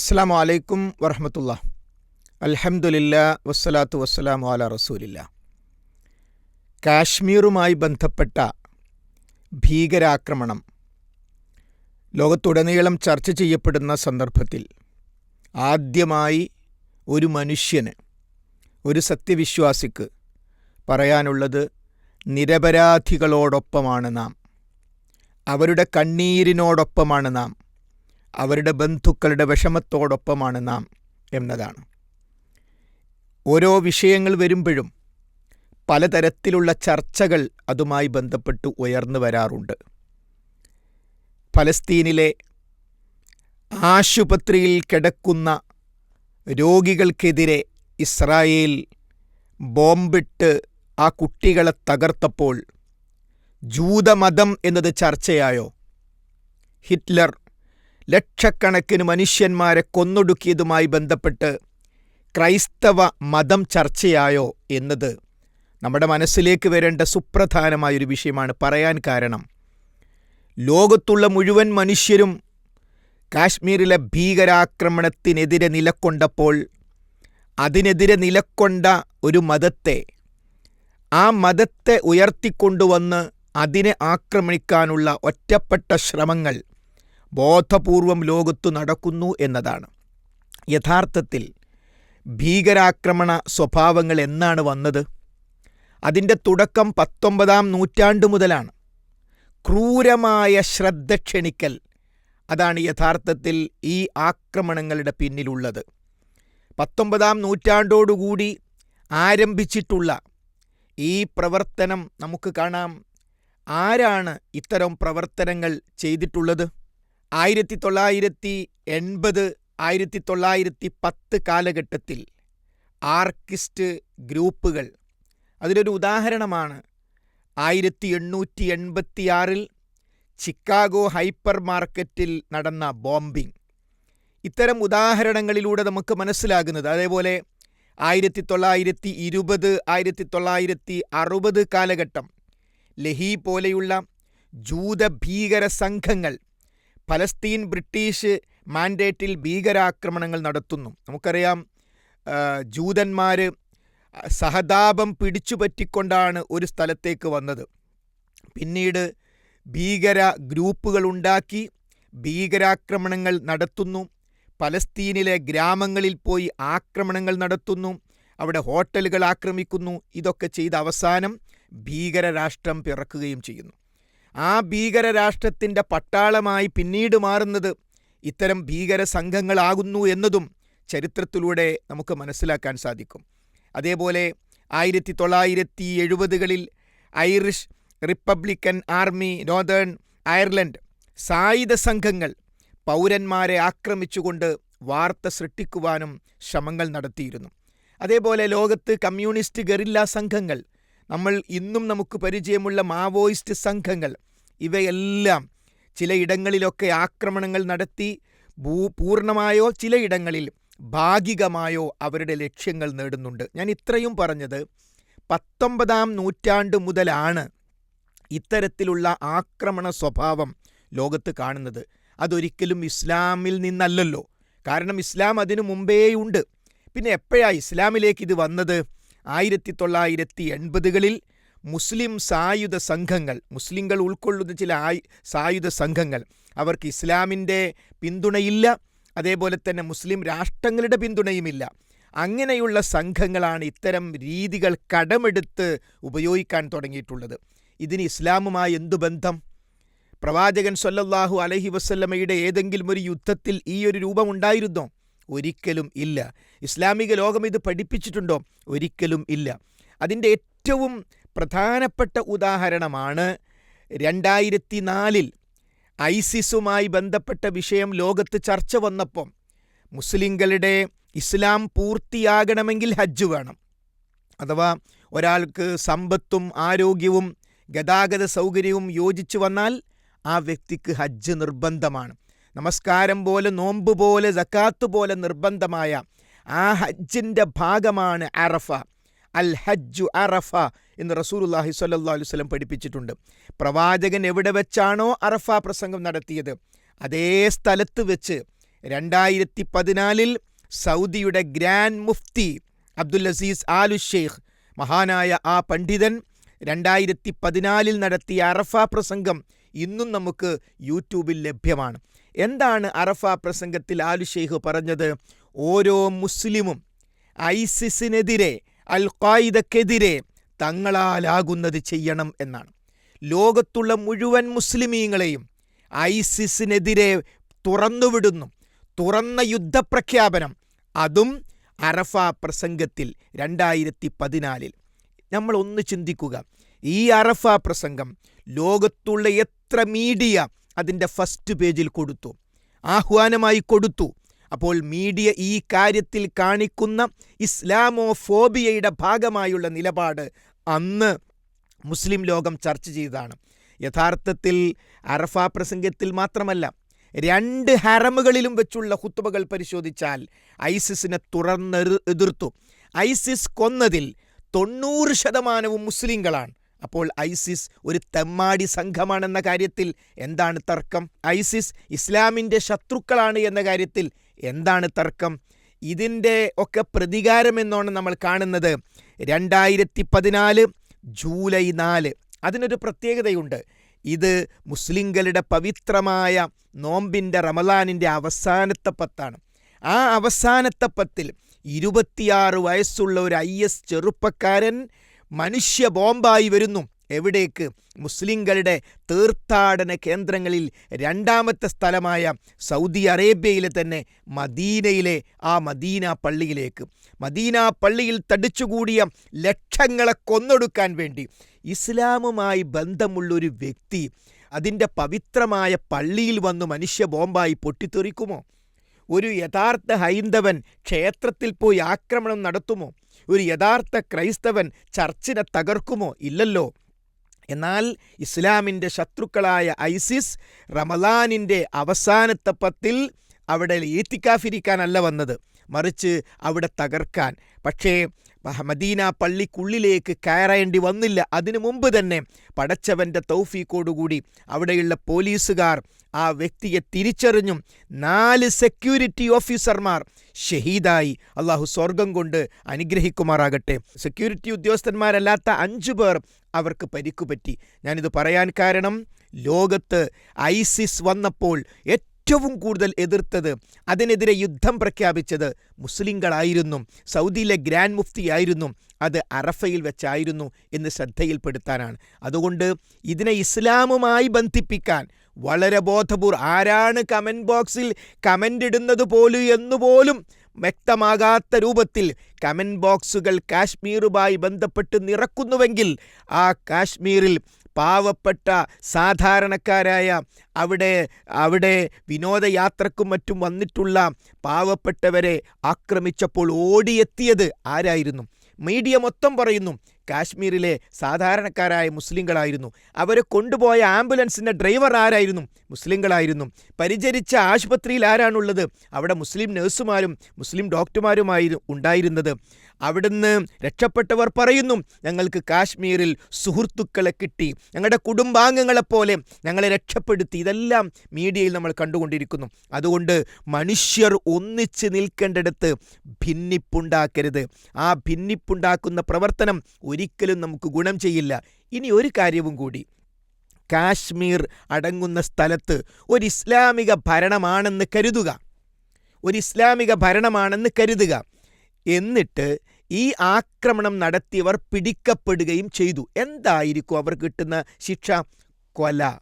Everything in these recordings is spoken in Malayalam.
അസ്സാം വലൈക്കും വറഹമത്തുള്ള. അലഹമുല്ല വസ്സലാത്തു വസ്സലാം വാല റസൂലില്ല. കാശ്മീറുമായി ബന്ധപ്പെട്ട ഭീകരാക്രമണം ലോകത്തുടനീളം ചർച്ച ചെയ്യപ്പെടുന്ന സന്ദർഭത്തിൽ ആദ്യമായി ഒരു മനുഷ്യന് ഒരു സത്യവിശ്വാസിക്ക് പറയാനുള്ളത് നിരപരാധികളോടൊപ്പമാണ് നാം. അവരുടെ കണ്ണീരിനോടൊപ്പമാണ് നാം. അവരുടെ ബന്ധുക്കളുടെ വിഷമത്തോടൊപ്പമാണ് നാം എന്നതാണ്. ഓരോ വിഷയങ്ങൾ വരുമ്പോഴും പലതരത്തിലുള്ള ചർച്ചകൾ അതുമായി ബന്ധപ്പെട്ട് ഉയർന്നു വരാറുണ്ട്. ഫലസ്തീനിലെ ആശുപത്രിയിൽ കിടക്കുന്ന രോഗികൾക്കെതിരെ ഇസ്രായേൽ ബോംബിട്ട് ആ കുട്ടികളെ തകർത്തപ്പോൾ ജൂതമതം എന്നത് ചർച്ചയായോ? ഹിറ്റ്ലർ ലക്ഷക്കണക്കിന് മനുഷ്യന്മാരെ കൊന്നൊടുക്കിയതുമായി ബന്ധപ്പെട്ട് ക്രൈസ്തവ മതം ചർച്ചയായോ എന്നത് നമ്മുടെ മനസ്സിലേക്ക് വരേണ്ട സുപ്രധാനമായൊരു വിഷയമാണ് പറയാൻ കാരണം. ലോകത്തുള്ള മുഴുവൻ മനുഷ്യരും കാശ്മീരിലെ ഭീകരാക്രമണത്തിനെതിരെ നിലക്കൊണ്ടപ്പോൾ അതിനെതിരെ നിലക്കൊണ്ട ഒരു മതത്തെ ആ മതത്തെ ഉയർത്തിക്കൊണ്ടുവന്ന് അതിനെ ആക്രമിക്കാനുള്ള ഒറ്റപ്പെട്ട ശ്രമങ്ങൾ ബോധപൂർവം ലോകത്തു നടക്കുന്നു എന്നതാണ്. യഥാർത്ഥത്തിൽ ഭീകരാക്രമണ സ്വഭാവങ്ങൾ എന്നാണ് വന്നത്? അതിന്റെ തുടക്കം പത്തൊമ്പതാം നൂറ്റാണ്ട് മുതലാണ്. ക്രൂരമായ ശ്രദ്ധ ക്ഷണിക്കൽ അതാണ് യഥാർത്ഥത്തിൽ ഈ ആക്രമണങ്ങളുടെ പിന്നിലുള്ളത്. പത്തൊമ്പതാം നൂറ്റാണ്ടോടുകൂടി ആരംഭിച്ചിട്ടുള്ള ഈ പ്രവർത്തനം നമുക്ക് കാണാം. ആരാണ് ഇത്തരം പ്രവർത്തനങ്ങൾ ചെയ്തിട്ടുള്ളത്? ആയിരത്തി തൊള്ളായിരത്തി എൺപത് ആയിരത്തി തൊള്ളായിരത്തി പത്ത് കാലഘട്ടത്തിൽ ആർക്കിസ്റ്റ് ഗ്രൂപ്പുകൾ അതിലൊരു ഉദാഹരണമാണ്. ആയിരത്തി എണ്ണൂറ്റി എൺപത്തിയാറിൽ ചിക്കാഗോ ഹൈപ്പർ മാർക്കറ്റിൽ നടന്ന ബോംബിംഗ്. ഇത്തരം ഉദാഹരണങ്ങളിലൂടെ നമുക്ക് മനസ്സിലാകുന്നത് അതേപോലെ ആയിരത്തി തൊള്ളായിരത്തി ഇരുപത് ആയിരത്തി തൊള്ളായിരത്തി അറുപത് കാലഘട്ടം ലഹി പോലെയുള്ള ജൂതഭീകര സംഘങ്ങൾ ഫലസ്തീൻ ബ്രിട്ടീഷ് മാൻഡേറ്റിൽ ഭീകരാക്രമണങ്ങൾ നടത്തുന്നു. നമുക്കറിയാം ജൂതന്മാർ സഹതാപം പിടിച്ചുപറ്റിക്കൊണ്ടാണ് ഒരു സ്ഥലത്തേക്ക് വന്നത്. പിന്നീട് ഭീകര ഗ്രൂപ്പുകൾ ഉണ്ടാക്കി ഭീകരാക്രമണങ്ങൾ നടത്തുന്നു. പലസ്തീനിലെ ഗ്രാമങ്ങളിൽ പോയി ആക്രമണങ്ങൾ നടത്തുന്നു. അവിടെ ഹോട്ടലുകൾ ആക്രമിക്കുന്നു. ഇതൊക്കെ ചെയ്ത അവസാനം ഭീകരരാഷ്ട്രം പിറക്കുകയും ചെയ്യുന്നു. ആ ഭീകരരാഷ്ട്രത്തിന്റെ പട്ടാളമായി പിന്നീട് മാറുന്നത് ഇത്തരം ഭീകര സംഘങ്ങളാകുന്നു എന്നതും ചരിത്രത്തിലൂടെ നമുക്ക് മനസ്സിലാക്കാൻ സാധിക്കും. അതേപോലെ ആയിരത്തി തൊള്ളായിരത്തി എഴുപതുകളിൽ Irish Republican Army Northern Ireland സായുധ സംഘങ്ങൾ പൗരന്മാരെ ആക്രമിച്ചുകൊണ്ട് വാർത്ത സൃഷ്ടിക്കുവാനും ശ്രമങ്ങൾ നടത്തിയിരുന്നു. അതേപോലെ ലോകത്ത് കമ്മ്യൂണിസ്റ്റ് ഗറില്ലാ സംഘങ്ങൾ നമ്മൾ ഇന്നും നമുക്ക് പരിചയമുള്ള മാവോയിസ്റ്റ് സംഘങ്ങൾ. ഇവയെല്ലാം ചിലയിടങ്ങളിലൊക്കെ ആക്രമണങ്ങൾ നടത്തി ഭൂ പൂർണമായോ ചിലയിടങ്ങളിൽ ഭാഗികമായോ അവരുടെ ലക്ഷ്യങ്ങൾ നേടുന്നുണ്ട്. ഞാൻ ഇത്രയും പറഞ്ഞത് പത്തൊമ്പതാം നൂറ്റാണ്ട് മുതലാണ് ഇത്തരത്തിലുള്ള ആക്രമണ സ്വഭാവം ലോകത്ത് കാണുന്നത്. അതൊരിക്കലും ഇസ്ലാമിൽ നിന്നല്ലല്ലോ. കാരണം ഇസ്ലാം അതിനു മുമ്പേയുണ്ട്. പിന്നെ എപ്പോഴാണ് ഇസ്ലാമിലേക്ക് ഇത് വന്നത്? ആയിരത്തി തൊള്ളായിരത്തി എൺപതുകളിൽ മുസ്ലിം സായുധ സംഘങ്ങൾ മുസ്ലിങ്ങൾ ഉൾക്കൊള്ളുന്ന ചില സായുധ സംഘങ്ങൾ അവർക്ക് ഇസ്ലാമിന്റെ പിന്തുണയില്ല അതേപോലെ തന്നെ മുസ്ലിം രാഷ്ട്രങ്ങളുടെ പിന്തുണയുമില്ല. അങ്ങനെയുള്ള സംഘങ്ങളാണ് ഇത്തരം രീതികൾ കടമെടുത്ത് ഉപയോഗിക്കാൻ തുടങ്ങിയിട്ടുള്ളത്. ഇതിന് ഇസ്ലാമുമായി എന്തു ബന്ധം? പ്രവാചകൻ സൊല്ലാഹു അലഹി വസ്ല്ലമയുടെ ഏതെങ്കിലും ഒരു യുദ്ധത്തിൽ ഈ ഒരു രൂപമുണ്ടായിരുന്നോ ഒരിക്കലും ഇല്ല. ഇസ്ലാമിക ലോകം ഇത് പഠിപ്പിച്ചിട്ടുണ്ടോ? ഒരിക്കലും ഇല്ല. അതിന്റെ ഏറ്റവും പ്രധാനപ്പെട്ട ഉദാഹരണമാണ് രണ്ടായിരത്തി നാലിൽ ഐസിസുമായി ബന്ധപ്പെട്ട വിഷയം ലോകത്ത് ചർച്ച വന്നപ്പം മുസ്ലിങ്ങളുടെ ഇസ്ലാം പൂർത്തിയാകണമെങ്കിൽ ഹജ്ജ് വേണം. അഥവാ ഒരാൾക്ക് സമ്പത്തും ആരോഗ്യവും ഗതാഗത സൗകര്യവും യോജിച്ചു വന്നാൽ ആ വ്യക്തിക്ക് ഹജ്ജ് നിർബന്ധമാണ്. നമസ്കാരം പോലെ നോമ്പ് പോലെ ജക്കാത്ത് പോലെ നിർബന്ധമായ ആ ഹജ്ജിന്റെ ഭാഗമാണ് അറഫ. അൽ ഹജ്ജു അറഫ എന്ന് റസൂലുല്ലാഹി സ്വല്ലല്ലാഹു അലൈഹി വസല്ലം പഠിപ്പിച്ചിട്ടുണ്ട്. പ്രവാചകൻ എവിടെ വെച്ചാണോ അറഫ പ്രസംഗം നടത്തിയത്? അതേ സ്ഥലത്ത് വെച്ച് രണ്ടായിരത്തി പതിനാലിൽ സൗദിയുടെ grand mufti Abdul Aziz Al Sheikh മഹാനായ ആ പണ്ഡിതൻ രണ്ടായിരത്തി പതിനാലിൽ നടത്തിയ അറഫ പ്രസംഗം ഇന്നും നമുക്ക് യൂട്യൂബിൽ ലഭ്യമാണ്. എന്താണ് അറഫ പ്രസംഗത്തിൽ ആലു ഷെയ്ഖ് പറഞ്ഞത്? ഓരോ മുസ്ലിമും ഐസിസിനെതിരെ അൽ ഖായിദക്കെതിരെ തങ്ങളാലാകുന്നത് ചെയ്യണം എന്നാണ്. ലോകത്തുള്ള മുഴുവൻ മുസ്ലിമീങ്ങളെയും ഐസിസിനെതിരെ തുറന്നുവിടുന്നു. തുറന്ന യുദ്ധപ്രഖ്യാപനം. അതും അറഫ പ്രസംഗത്തിൽ രണ്ടായിരത്തി പതിനാലിൽ നമ്മൾ ഒന്ന് ചിന്തിക്കുക. ഈ അറഫ പ്രസംഗം ലോകത്തുള്ള എത്ര മീഡിയ അതിന്റെ ഫസ്റ്റ് പേജിൽ കൊടുത്തു. ആഹ്വാനമായി കൊടുത്തു. അപ്പോൾ മീഡിയ ഈ കാര്യത്തിൽ കാണിക്കുന്ന ഇസ്ലാമോ ഫോബിയയുടെ ഭാഗമായുള്ള നിലപാട് അന്ന് മുസ്ലിം ലോകം ചർച്ച ചെയ്തതാണ്. യഥാർത്ഥത്തിൽ അറഫ പ്രസംഗത്തിൽ മാത്രമല്ല രണ്ട് ഹറമുകളിലും വെച്ചുള്ള ഹുത്തുബകൾ പരിശോധിച്ചാൽ ഐസിസിനെ തുറന്നെറു എതിർത്തു ഐസിസ് കൊന്നതിൽ തൊണ്ണൂറ് ശതമാനവും മുസ്ലിങ്ങളാണ്. അപ്പോൾ ഐസിസ് ഒരു തെമ്മാടി സംഘമാണെന്ന കാര്യത്തിൽ എന്താണ് തർക്കം? ഐസിസ് ഇസ്ലാമിന്റെ ശത്രുക്കളാണ് എന്ന കാര്യത്തിൽ എന്താണ് തർക്കം? ഇതിന്റെ ഒക്കെ പ്രതികാരമെന്നാണ് നമ്മൾ കാണുന്നത്. രണ്ടായിരത്തി പതിനാല് ജൂലൈ നാല്. അതിനൊരു പ്രത്യേകതയുണ്ട്. ഇത് മുസ്ലിങ്ങളുടെ പവിത്രമായ നോമ്പിന്റെ റമലാനിന്റെ അവസാനത്തെ പത്താണ്. ആ അവസാനത്തെ പത്തിൽ ഇരുപത്തിയാറ് വയസ്സുള്ള ഒരു ഐ എസ് ചെറുപ്പക്കാരൻ മനുഷ്യ ബോംബായി വരുന്നു. എവിടേക്ക്? മുസ്ലിങ്ങളുടെ തീർത്ഥാടന കേന്ദ്രങ്ങളിൽ രണ്ടാമത്തെ സ്ഥലമായ സൗദി അറേബ്യയിലെ തന്നെ മദീനയിലെ ആ മദീന പള്ളിയിലേക്ക്. മദീന പള്ളിയിൽ തടിച്ചുകൂടിയ ലക്ഷങ്ങളെ കൊന്നൊടുക്കാൻ വേണ്ടി ഇസ്ലാമുമായി ബന്ധമുള്ളൊരു വ്യക്തി അതിന്റെ പവിത്രമായ പള്ളിയിൽ വന്നു മനുഷ്യ ബോംബായി പൊട്ടിത്തെറിക്കുമോ? ഒരു യഥാർത്ഥ ഹൈന്ദവൻ ക്ഷേത്രത്തിൽ പോയി ആക്രമണം നടത്തുമോ? ഒരു യഥാർത്ഥ ക്രൈസ്തവൻ ചർച്ചിനെ തകർക്കുമോ? ഇല്ലല്ലോ. എന്നാൽ ഇസ്ലാമിന്റെ ശത്രുക്കളായ ഐസിസ് റമലാനിന്റെ അവസാനത്തെ പത്തിൽ അവിടെ ഏത്തിക്കാഫിരിക്കാനല്ല വന്നത്. മറിച്ച് അവിടെ തകർക്കാൻ. പക്ഷേ മദീന പള്ളിക്കുള്ളിലേക്ക് കയറേണ്ടി വന്നില്ല. അതിനു മുമ്പ് തന്നെ പടച്ചവന്റെ തൗഫീക്കോടുകൂടി അവിടെയുള്ള പോലീസുകാർ ആ വ്യക്തിയെ തിരിച്ചറിഞ്ഞും നാല് സെക്യൂരിറ്റി ഓഫീസർമാർ ഷഹീദായി അള്ളാഹു സ്വർഗം കൊണ്ട് അനുഗ്രഹിക്കുമാറാകട്ടെ. സെക്യൂരിറ്റി ഉദ്യോഗസ്ഥന്മാരല്ലാത്ത അഞ്ചു പേർ അവർക്ക് പരിക്കുപറ്റി. ഞാനിത് പറയാൻ കാരണം ലോകത്ത് ഐസിസ് വന്നപ്പോൾ ഏറ്റവും കൂടുതൽ എതിർത്തത് അതിനെതിരെ യുദ്ധം പ്രഖ്യാപിച്ചത് മുസ്ലിങ്ങളായിരുന്നു. സൗദിയിലെ ഗ്രാൻഡ് മുഫ്തിയായിരുന്നു. അത് അറഫയിൽ വെച്ചായിരുന്നു എന്ന് ശ്രദ്ധയിൽപ്പെടുത്താനാണ്. അതുകൊണ്ട് ഇതിനെ ഇസ്ലാമുമായി ബന്ധിപ്പിക്കാൻ വളരെ ബോധപൂർ ആരാണ് കമന്റ് ബോക്സിൽ കമന്റ് ഇടുന്നത് പോലും എന്നുപോലും വ്യക്തമാകാത്ത രൂപത്തിൽ കമന്റ് ബോക്സുകൾ കാശ്മീറുമായി ബന്ധപ്പെട്ട് നിറക്കുന്നുവെങ്കിൽ ആ കാശ്മീരിൽ പാവപ്പെട്ട സാധാരണക്കാരായ അവിടെ അവിടെ വിനോദയാത്രക്കും മറ്റും വന്നിട്ടുള്ള പാവപ്പെട്ടവരെ ആക്രമിച്ചപ്പോൾ ഓടിയെത്തിയത് ആരായിരുന്നു? മീഡിയ മൊത്തം പറയുന്നു കാശ്മീരിലെ സാധാരണക്കാരായ മുസ്ലിങ്ങളായിരുന്നു. അവരെ കൊണ്ടുപോയ ആംബുലൻസിന്റെ ഡ്രൈവർ ആരായിരുന്നു? മുസ്ലിങ്ങളായിരുന്നു. പരിചരിച്ച ആശുപത്രിയിൽ ആരാണുള്ളത്? അവിടെ മുസ്ലിം നഴ്സുമാരും മുസ്ലിം ഡോക്ടർമാരുമായി ഉണ്ടായിരുന്നത് അവിടുന്ന് രക്ഷപ്പെട്ടവർ പറയുന്നു ഞങ്ങൾക്ക് കാശ്മീരിൽ സുഹൃത്തുക്കളെ കിട്ടി. ഞങ്ങളുടെ കുടുംബാംഗങ്ങളെപ്പോലെ ഞങ്ങളെ രക്ഷപ്പെടുത്തി. ഇതെല്ലാം മീഡിയയിൽ നമ്മൾ കണ്ടുകൊണ്ടിരിക്കുന്നു. അതുകൊണ്ട് മനുഷ്യർ ഒന്നിച്ച് നിൽക്കേണ്ടിടത്ത് ഭിന്നിപ്പുണ്ടാക്കരുത്. ആ ഭിന്നിപ്പുണ്ടാക്കുന്ന പ്രവർത്തനം ഒരിക്കലും നമുക്ക് ഗുണം ചെയ്യില്ല. ഇനി ഒരു കാര്യവും കൂടി. കാശ്മീർ അടങ്ങുന്ന സ്ഥലത്ത് ഒരു ഇസ്ലാമിക ഭരണമാണെന്ന് കരുതുക. ഒരു ഇസ്ലാമിക ഭരണമാണെന്ന് കരുതുക. എന്നിട്ട് ഈ ആക്രമണം നടത്തിയവർ പിടിക്കപ്പെടുകയും ചെയ്തു. എന്തായിരിക്കും അവർ കിട്ടുന്ന ശിക്ഷ? കൊല.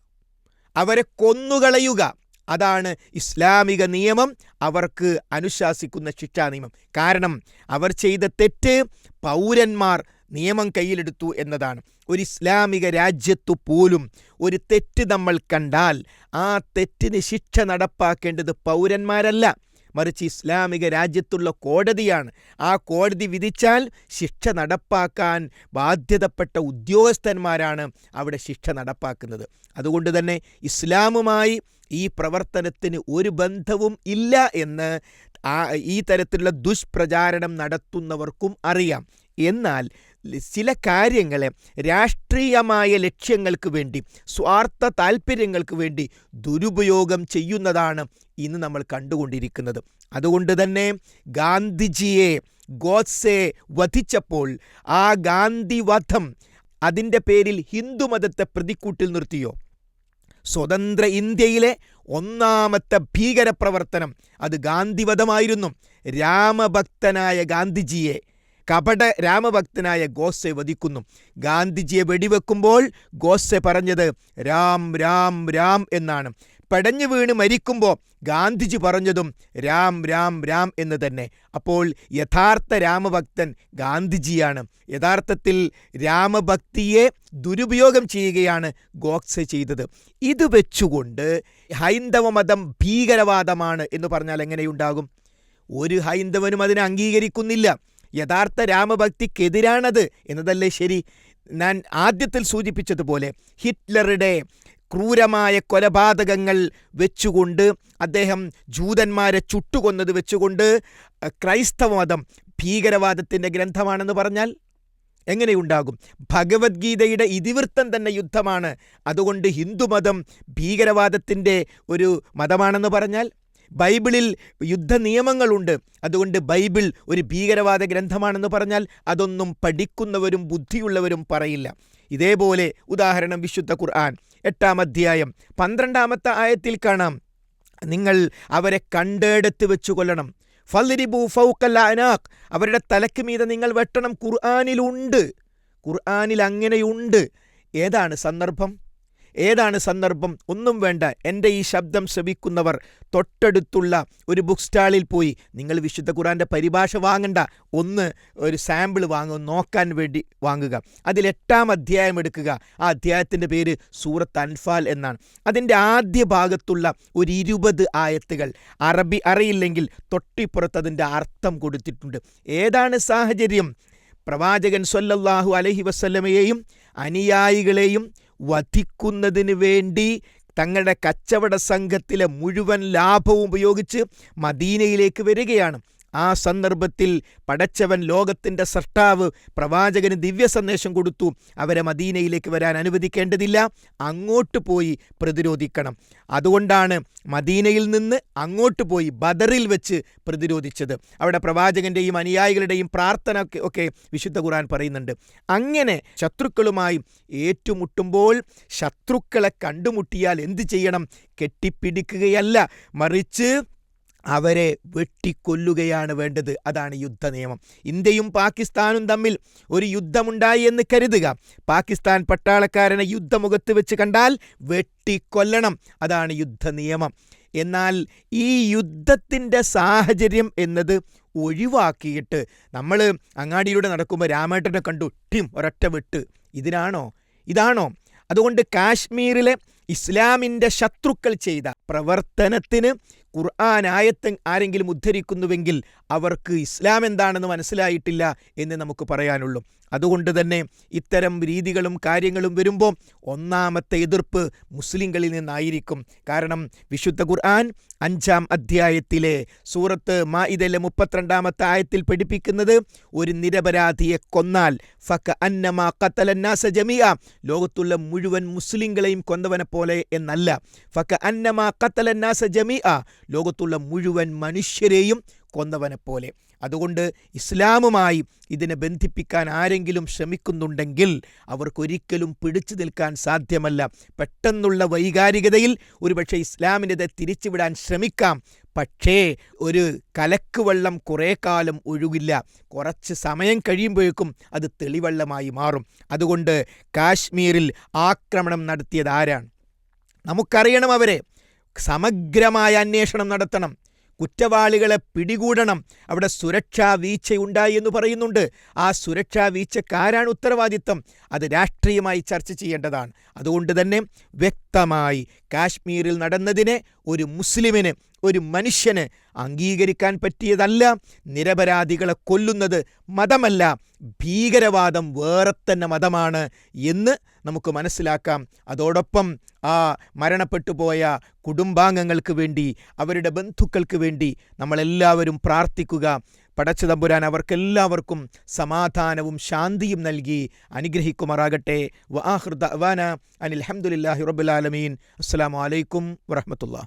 അവരെ കൊന്നുകളയുക. അതാണ് ഇസ്ലാമിക നിയമം. അവർക്ക് അനുശാസിക്കുന്ന ശിക്ഷാ നിയമം. കാരണം അവർ ചെയ്ത തെറ്റ് പൗരന്മാർ നിയമം കയ്യിലെടുത്തു എന്നതാണ്. ഒരു ഇസ്ലാമിക രാജ്യത്തു പോലും ഒരു തെറ്റ് നമ്മൾ കണ്ടാൽ ആ തെറ്റിന് ശിക്ഷ നടപ്പാക്കേണ്ടത് പൗരന്മാരല്ല. മറിച്ച് ഇസ്ലാമിക രാജ്യത്തുള്ള കോടതിയാണ്. ആ കോടതി വിധിച്ചാൽ ശിക്ഷ നടപ്പാക്കാൻ ബാധ്യതപ്പെട്ട ഉദ്യോഗസ്ഥന്മാരാണ് അവിടെ ശിക്ഷ നടപ്പാക്കുന്നത്. അതുകൊണ്ട് തന്നെ ഇസ്ലാമുമായി ഈ പ്രവർത്തനത്തിന് ഒരു ബന്ധവും ഇല്ല എന്ന് ഈ തരത്തിലുള്ള ദുഷ്പ്രചാരണം നടത്തുന്നവർക്കും അറിയാം. എന്നാൽ ചില കാര്യങ്ങളെ രാഷ്ട്രീയമായ ലക്ഷ്യങ്ങൾക്ക് വേണ്ടി സ്വാർത്ഥ താല്പര്യങ്ങൾക്ക് വേണ്ടി ദുരുപയോഗം ചെയ്യുന്നതാണ് ഇന്ന് നമ്മൾ കണ്ടുകൊണ്ടിരിക്കുന്നത്. അതുകൊണ്ട് തന്നെ ഗാന്ധിജിയെ ഗോഡ്സെ വധിച്ചപ്പോൾ ആ ഗാന്ധിവധം അതിന്റെ പേരിൽ ഹിന്ദുമതത്തെ പ്രതിക്കൂട്ടിൽ നിർത്തിയോ? സ്വതന്ത്ര ഇന്ത്യയിലെ ഒന്നാമത്തെ ഭീകരപ്രവർത്തനം അത് ഗാന്ധിവധമായിരുന്നു. രാമഭക്തനായ ഗാന്ധിജിയെ കപട രാമഭക്തനായ ഗോസെ വധിക്കുന്നു. ഗാന്ധിജിയെ വെടിവെക്കുമ്പോൾ ഗോസെ പറഞ്ഞത് രാം രാം രാം എന്നാണ്. പടഞ്ഞു വീണ് മരിക്കുമ്പോൾ ഗാന്ധിജി പറഞ്ഞതും രാം രാം രാം എന്ന് തന്നെ. അപ്പോൾ യഥാർത്ഥ രാമഭക്തൻ ഗാന്ധിജിയാണ്. യഥാർത്ഥത്തിൽ രാമഭക്തിയെ ദുരുപയോഗം ചെയ്യുകയാണ് ഗോക്സെ ചെയ്തത്. ഇത് വെച്ചുകൊണ്ട് ഹൈന്ദവ മതം ഭീകരവാദമാണ് എന്ന് പറഞ്ഞാൽ എങ്ങനെയുണ്ടാകും? ഒരു ഹൈന്ദവനും അതിനെ അംഗീകരിക്കുന്നില്ല. യഥാർത്ഥ രാമഭക്തിക്കെതിരാണത് എന്നതല്ലേ ശരി? ഞാൻ ആദ്യത്തിൽ സൂചിപ്പിച്ചതുപോലെ ഹിറ്റ്ലറുടെ ക്രൂരമായ കൊലപാതകങ്ങൾ വെച്ചുകൊണ്ട് അദ്ദേഹം ജൂതന്മാരെ ചുട്ടുകൊന്നത് വെച്ചുകൊണ്ട് ക്രൈസ്തവ മതം ഭീകരവാദത്തിന്റെ ഗ്രന്ഥമാണെന്ന് പറഞ്ഞാൽ എങ്ങനെയുണ്ടാകും? ഭഗവത്ഗീതയുടെ ഇതിവൃത്തം തന്നെ യുദ്ധമാണ്. അതുകൊണ്ട് ഹിന്ദുമതം ഭീകരവാദത്തിന്റെ ഒരു മതമാണെന്ന് പറഞ്ഞാൽ ബൈബിളിൽ യുദ്ധ നിയമങ്ങളുണ്ട് അതുകൊണ്ട് ബൈബിൾ ഒരു ഭീകരവാദ ഗ്രന്ഥമാണെന്ന് പറഞ്ഞാൽ അതൊന്നും പഠിക്കുന്നവരും ബുദ്ധിയുള്ളവരും പറയില്ല. ഇതേപോലെ ഉദാഹരണം വിശുദ്ധ ഖുർആൻ. എട്ടാം അധ്യായം. പന്ത്രണ്ടാമത്തെ ആയത്തിൽ കാണാം. നിങ്ങൾ അവരെ കണ്ടെടുത്ത് വെച്ചു കൊല്ലണം ഫലിരിബു ഫൗക്കല്ല അനാഖ്. അവരുടെ തലക്ക് മീതെ നിങ്ങൾ വെട്ടണം. ഖുർആാനിലുണ്ട്. ഖുർആാനിൽ അങ്ങനെയുണ്ട് ഏതാണ് സന്ദർഭം? ഏതാണ് സന്ദർഭം? ഒന്നും വേണ്ട. എന്റെ ഈ ശബ്ദം ശ്രവിക്കുന്നവർ തൊട്ടടുത്തുള്ള ഒരു ബുക്ക് സ്റ്റാളിൽ പോയി നിങ്ങൾ വിശുദ്ധ ഖുറാന്റെ പരിഭാഷ വാങ്ങണ്ട. ഒന്ന് ഒരു സാമ്പിൾ വാങ്ങുക നോക്കാൻ വേണ്ടി വാങ്ങുക. അതിൽ എട്ടാം അധ്യായം എടുക്കുക. ആ അധ്യായത്തിന്റെ പേര് സൂറത്ത് അൻഫാൽ എന്നാണ്. അതിന്റെ ആദ്യ ഭാഗത്തുള്ള ഒരു ഇരുപത് ആയത്തുകൾ അറബി അറിയില്ലെങ്കിൽ തൊട്ടിപ്പുറത്ത് അതിന്റെ അർത്ഥം കൊടുത്തിട്ടുണ്ട്. ഏതാണ് സാഹചര്യം? പ്രവാചകൻ സൊല്ലല്ലാഹു അലഹി വസ്ലമയെയും അനുയായികളെയും വധിക്കുന്നതിന് വേണ്ടി തങ്ങളുടെ കച്ചവട സംഘത്തിലെ മുഴുവൻ ലാഭവും ഉപയോഗിച്ച് മദീനയിലേക്ക് വരികയാണ്. ആ സന്ദർഭത്തിൽ പടച്ചവൻ ലോകത്തിന്റെ സൃഷ്ടാവ് പ്രവാചകന് ദിവ്യ സന്ദേശം കൊടുത്തു. അവരെ മദീനയിലേക്ക് വരാൻ അനുവദിക്കേണ്ടതില്ല. അങ്ങോട്ട് പോയി പ്രതിരോധിക്കണം. അതുകൊണ്ടാണ് മദീനയിൽ നിന്ന് അങ്ങോട്ട് പോയി ബദറിൽ വെച്ച് പ്രതിരോധിച്ചത്. അവിടെ പ്രവാചകന്റെയും അനുയായികളുടെയും പ്രാർത്ഥന ഒക്കെ വിശുദ്ധ ഖുർആൻ പറയുന്നുണ്ട്. അങ്ങനെ ശത്രുക്കളുമായി ഏറ്റുമുട്ടുമ്പോൾ ശത്രുക്കളെ കണ്ടുമുട്ടിയാൽ എന്ത് ചെയ്യണം? കെട്ടിപ്പിടിക്കുകയല്ല. മറിച്ച് അവരെ വെട്ടിക്കൊല്ലുകയാണ് വേണ്ടത്. അതാണ് യുദ്ധ നിയമം ഇന്ത്യയും പാകിസ്ഥാനും തമ്മിൽ ഒരു യുദ്ധമുണ്ടായി എന്ന് കരുതുക. പാകിസ്ഥാൻ പട്ടാളക്കാരനെ യുദ്ധമുഖത്ത് വെച്ച് കണ്ടാൽ വെട്ടിക്കൊല്ലണം. അതാണ് യുദ്ധ നിയമം എന്നാൽ ഈ യുദ്ധത്തിന്റെ സാഹചര്യം എന്നത് ഒഴിവാക്കിയിട്ട് നമ്മൾ അങ്ങാടിയിലൂടെ നടക്കുമ്പോൾ രാമേട്ടനെ കണ്ടു. ടിം ഒരൊറ്റ വെട്ട്. ഇതിനാണോ? ഇതാണോ? അതുകൊണ്ട് കാശ്മീരിലെ ഇസ്ലാമിന്റെ ശത്രുക്കൾ ചെയ്ത പ്രവർത്തനത്തിന് ഖുർആൻ ആയത്ത് ആരെങ്കിലും ഉദ്ധരിക്കുന്നുവെങ്കിൽ അവർക്ക് ഇസ്ലാം എന്താണെന്ന് മനസ്സിലായിട്ടില്ല എന്ന് നമുക്ക് പറയാനുള്ളൂ. അതുകൊണ്ട് തന്നെ ഇത്തരം രീതികളും കാര്യങ്ങളും വരുമ്പോൾ ഒന്നാമത്തെ എതിർപ്പ് മുസ്ലിങ്ങളിൽ നിന്നായിരിക്കും. കാരണം വിശുദ്ധ ഖുർആൻ അഞ്ചാം അധ്യായത്തിലെ സൂറത്ത് മാഇദയിലെ മുപ്പത്തിരണ്ടാമത്തെ ആയത്തിൽ പഠിപ്പിക്കുന്നത് ഒരു നിരപരാധിയെ കൊന്നാൽ ഫക്ക അന്നമാ കത്തലന്നാസ ജമിയ ലോകത്തുള്ള മുഴുവൻ മുസ്ലിങ്ങളെയും കൊന്നവനെ പോലെ എന്നല്ല. ഫക്ക അന്നമാ കത്തലന്നാസ ജമിയ ലോകത്തുള്ള മുഴുവൻ മനുഷ്യരെയും കൊന്നവനെപ്പോലെ അതുകൊണ്ട് ഇസ്ലാമുമായി ഇതിനെ ബന്ധിപ്പിക്കാൻ ആരെങ്കിലും ശ്രമിക്കുന്നുണ്ടെങ്കിൽ അവർക്കൊരിക്കലും പിടിച്ചു നിൽക്കാൻ സാധ്യമല്ല. പെട്ടെന്നുള്ള വൈകാരികതയിൽ ഒരുപക്ഷെ ഇസ്ലാമിനെ തിരിച്ചുവിടാൻ ശ്രമിക്കാം. പക്ഷേ ഒരു കലക്ക് വെള്ളം കുറേ കാലം ഒഴുകില്ല. കുറച്ച് സമയം കഴിയുമ്പോഴേക്കും അത് തെളിവെള്ളമായി മാറും. അതുകൊണ്ട് കാശ്മീരിൽ ആക്രമണം നടത്തിയത് ആരാണ്? നമുക്കറിയണം അവരെ. സമഗ്രമായ അന്വേഷണം നടത്തണം. കുറ്റവാളികളെ പിടികൂടണം. അവിടെ സുരക്ഷാ വീഴ്ചയുണ്ടായി എന്ന് പറയുന്നുണ്ട്. ആ സുരക്ഷാ വീഴ്ചക്കാരാണ് ഉത്തരവാദിത്തം അത് രാഷ്ട്രീയമായി ചർച്ച ചെയ്യേണ്ടതാണ്. അതുകൊണ്ട് തന്നെ വ്യക്തമായി കാശ്മീരിൽ നടന്നതിനെ ഒരു മുസ്ലിമിന് ഒരു മനുഷ്യന് അംഗീകരിക്കാൻ പറ്റിയതല്ല. നിരപരാധികളെ കൊല്ലുന്നത് മതമല്ല. ഭീകരവാദം വേറെ തന്നെ മതമാണ് എന്ന് നമുക്ക് മനസ്സിലാക്കാം. അതോടൊപ്പം ആ മരണപ്പെട്ടു പോയ കുടുംബാംഗങ്ങൾക്ക് വേണ്ടി അവരുടെ ബന്ധുക്കൾക്ക് വേണ്ടി നമ്മളെല്ലാവരും പ്രാർത്ഥിക്കുക. പടച്ചതമ്പുരാൻ അവർക്കെല്ലാവർക്കും സമാധാനവും ശാന്തിയും നൽകി അനുഗ്രഹിക്കുമാറാകട്ടെ. വ അവാന അഹമ്മദില്ലാഹി റബുലാലമീൻ അസ്സാം വലൈക്കും വറഹമത്തുള്ള